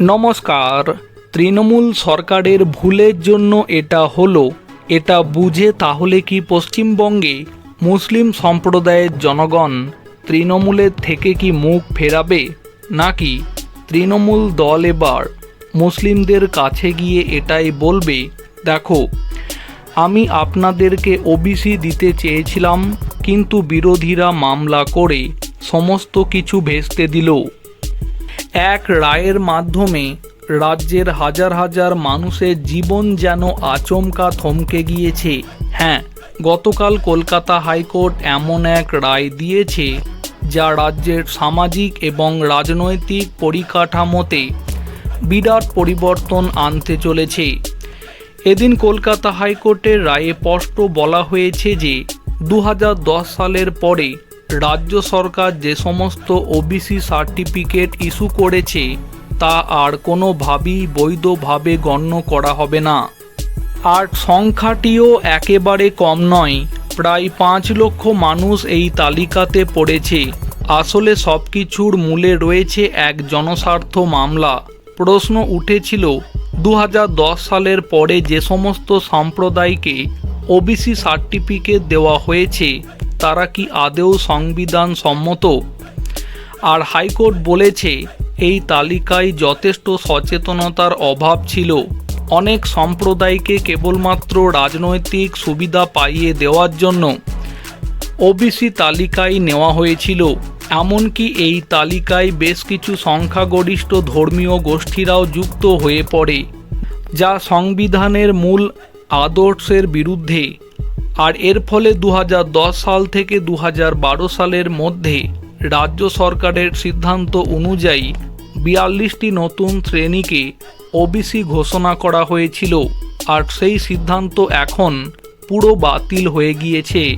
নমস্কার, তৃণমূল সরকারের ভুলের জন্য এটা হলো, এটা বুঝে তাহলে কি পশ্চিমবঙ্গে মুসলিম সম্প্রদায়ের জনগণ তৃণমূলের থেকে কি মুখ ফেরাবে? নাকি তৃণমূল দল এবার মুসলিমদের কাছে গিয়ে এটাই বলবে, দেখো, আমি আপনাদেরকে ওবিসি দিতে চেয়েছিলাম, কিন্তু বিরোধীরা মামলা করে সমস্ত কিছু ভেস্তে দিল। এক রায়ের মাধ্যমে রাজ্যের হাজার হাজার মানুষের জীবন যেন আচমকা থমকে গিয়েছে। হ্যাঁ গতকাল কলকাতা হাইকোর্ট এমন এক রায় দিয়েছে যা রাজ্যের সামাজিক এবং রাজনৈতিক পরিকাঠামোতে বিরাট পরিবর্তন আনতে চলেছে। এদিন কলকাতা হাইকোর্টের রায়ে স্পষ্ট বলা হয়েছে যে দু হাজার দশ সালের পরে রাজ্য সরকার যে সমস্ত ওবিসি সার্টিফিকেট ইস্যু করেছে, তা আর কোনোভাবেই বৈধভাবে গণ্য করা হবে না। আর সংখ্যাটিও একেবারে কম নয়, প্রায় পাঁচ লক্ষ মানুষ এই তালিকাতে পড়েছে। আসলে সব কিছুর মূলে রয়েছে এক জনস্বার্থ মামলা। প্রশ্ন উঠেছিল দু হাজার দশ সালের পরে যে সমস্ত সম্প্রদায়কে ওবিসি সার্টিফিকেট দেওয়া হয়েছে তারা কি আদেও সংবিধান সম্মত আর হাইকোর্ট বলেছে, এই তালিকায় যথেষ্ট সচেতনতার অভাব ছিল। অনেক সম্প্রদায়কে কেবলমাত্র রাজনৈতিক সুবিধা পাইয়ে দেওয়ার জন্য ওবিসি তালিকায় নেওয়া হয়েছিল। এমনকি এই তালিকায় বেশ কিছু সংখ্যাগরিষ্ঠ ধর্মীয় গোষ্ঠীরাও যুক্ত হয়ে পড়ে, যা সংবিধানের মূল আদর্শের বিরুদ্ধে আর এর ফলে দু হাজার দশ সাল থেকে দু হাজার বারো সালের মধ্যে রাজ্য সরকারের সিদ্ধান্ত অনুযায়ী বিয়াল্লিশটি নতুন শ্রেণীকে ওবিসি ঘোষণা করা হয়েছিল। আর সেই সিদ্ধান্ত এখন পুরো বাতিল হয়ে গিয়েছে।